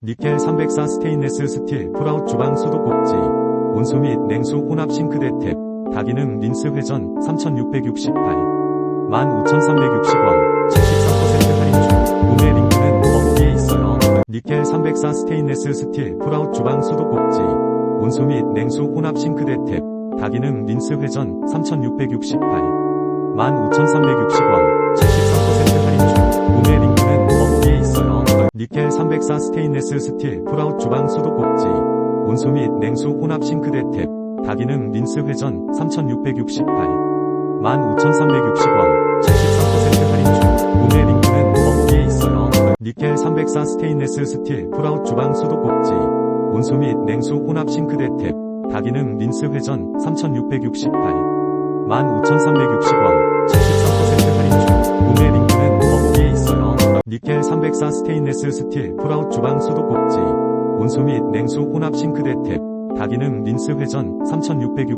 니켈 304 스테인레스 스틸 풀아웃 주방 수도 꼭지. 온수 및 냉수 혼합 싱크대 탭. 다기능 린스 회전 3668 15,360원. 74% 할인 중. 구매 링크는 더보기에 있어요. 니켈 304 스테인레스 스틸 풀아웃 주방 수도 꼭지. 온수 및 냉수 혼합 싱크대 탭. 다기능 린스 회전 3668 15,360원 니켈 304 스테인레스 스틸 풀아웃 주방 수도 꼭지. 온수 및 냉수 혼합 싱크대 탭. 다기능 린스 회전 3668 15,360원. 74% 할인 중. 구매 링크는 더보기에 있어요. 니켈 304 스테인레스 스틸 풀아웃 주방 수도 꼭지. 온수 및 냉수 혼합 싱크대 탭. 다기능 린스 회전 3668 15,360원 니켈 304 스테인레스 스틸 풀아웃 주방 수도 꼭지 온수 및 냉수 혼합 싱크대 탭 다기능 린스 회전 3660